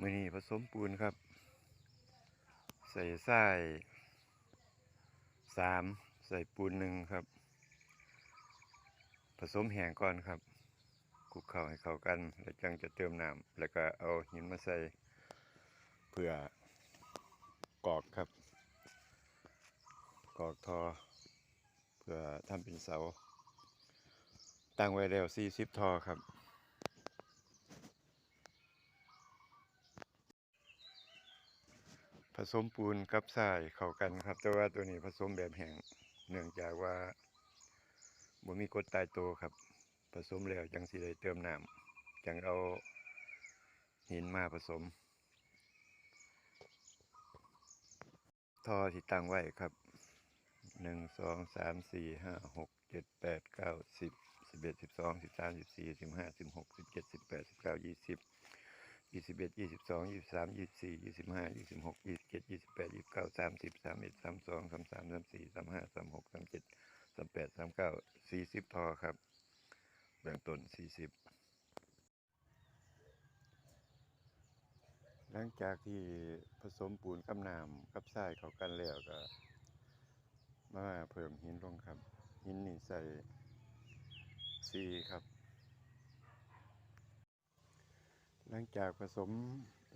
มือนี้ผสมปูนครับ ใส่ทรายสามใส่ปูนหนึ่งครับ ผสมแห้งก่อนครับคลุกเข้าให้เข้ากัน แล้วจังจะเติมน้ำแล้วก็เอาหินมาใส่เพื่อกอกครับ กอกทอ เพื่อทำเป็นเสา ตั้งไว้แล้ว40 ทอครับ ผสมปูนกับทรายเข้ากันครับ แต่ว่าตัวนี้ผสมแบบแห้งเนื่องจากว่าบ่มีกดตายตัวครับ ผสมแล้วจังสิได้เติมน้ำจังเอาหินมาผสมท่อที่ตั้งไว้ครับหนึ่งสองสามสี่ห้าหกเจ็ดแปดเก้าสิบสิบเอ็ดสิบสองสิบสามสิบสี่สิบห้าสิบหกสิบเจ็ดสิบแปดสิบเก้ายี่สิบ ยี่สิบเอ็ดยี่สิบสองยี่สิบสามยี่สิบสี่ยี่สิบห้ายี่สิบหกยี่สิบเจ็ดยี่สิบแปดยี่สิบเก้าสามสิบสามเอ็ดสามสองสามสามสามสี่สามห้าสามหกสามเจ็ดสามแปดสามเก้าสี่สิบทอครับเบื้องต้นสี่สิบหลังจากที่ผสมปูนกับน้ำกับทรายเข้ากันแล้วก็ มาเพิ่มหินลงครับ หินนี่ใส่ซีครับ หลังจากผสม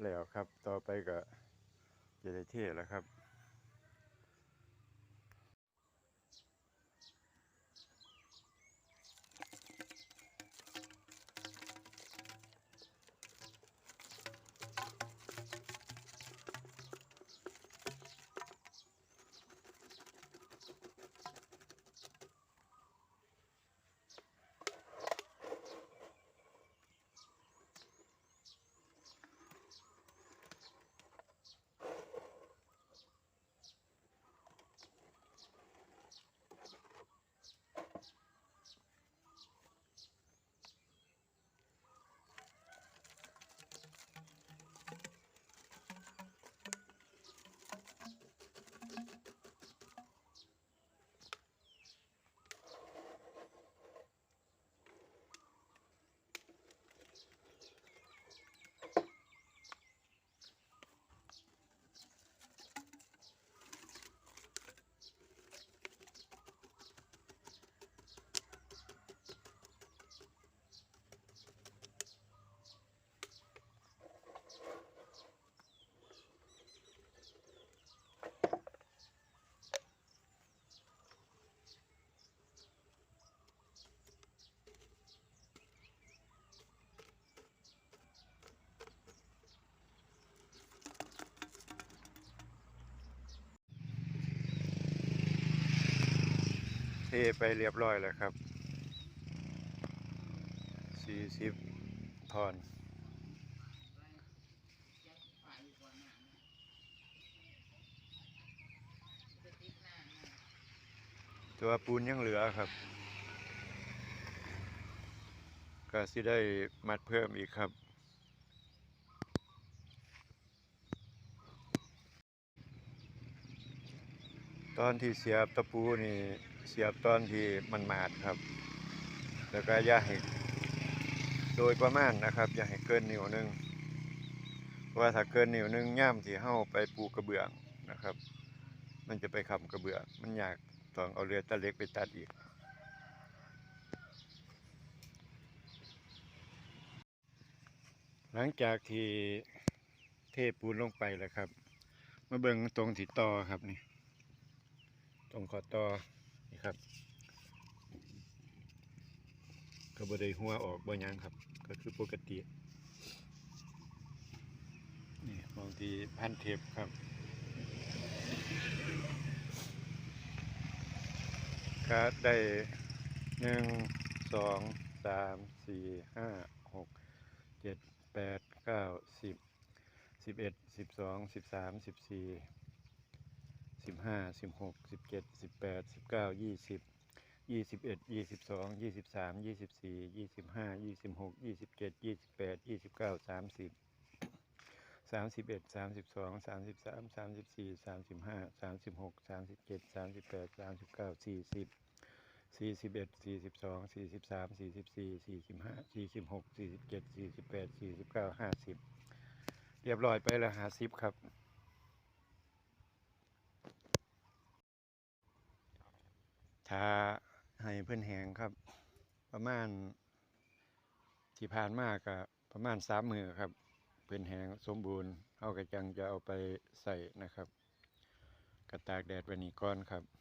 แล้วครับ ต่อไปก็จะได้เทแล้วครับ ไปเรียบร้อยแล้วครับ40ทอนตัวปูนยังเหลือครับ ก็สิได้มัดเพิ่มอีกครับ ตอนที่เสียบตะปูนี่ เสียบตอนที่มันมาดครับ แล้วก็อย่าให้โดยประมาณนะครับ อย่าให้เกินนิ้วนึงเพราะว่าถ้าเกินนิ้วนึงย่ามที่เฮาไปปูกระเบื้องนะครับ มันจะไปค้ำกระเบื้องมันยากต้องเอาเรือตะเล็กไปตัดอีกหลังจากที่เทปูนลงไปแล้วครับ มาเบิ่งตรงที่ต่อครับนี่ ตรงขอต่อ นี่ครับก็บ่ได้หัวออกบ่ยังครับ ก็คือปกติ นี่บางทีพันเทปครับก็ได้หนึ่งสองสามสี่ห้าหกเจ็ดแปดเก้าสิบสิบเอ็ดสิบสองสิบสามสิบสี่ สิบห้าสิบหกสิบเจ็ดสิบแปดสิบเก้ายี่สิบยี่สิบเอ็ดยี่สิบสองยี่สิบสามยี่สิบสี่ยี่สิบห้ายี่สิบหกยี่สิบเจ็ดยี่สิบแปดยี่สิบเก้าสามสิบสามสิบเอ็ดสามสิบสองสามสิบสามสามสิบสี่สามสิบห้าสามสิบหกสามสิบเจ็ดสามสิบแปดสามสิบเก้าสี่สิบสี่สิบเอ็ดสี่สิบสองสี่สิบสามสี่สิบสี่สี่สิบห้าสี่สิบหกสี่สิบเจ็ดสี่สิบแปดสี่สิบเก้าห้าสิบเรียบร้อยไปล้วหาซิปครับ ถ้าให้เพื่อนแหงครับ ประมาณ ที่ผ่านมากก็ประมาณสามมือครับ เพื่อนแหงสมบูรณ์เอากระจังจะเอาไปใส่นะครับ กระตากแดดวันนี้ก่อนครับ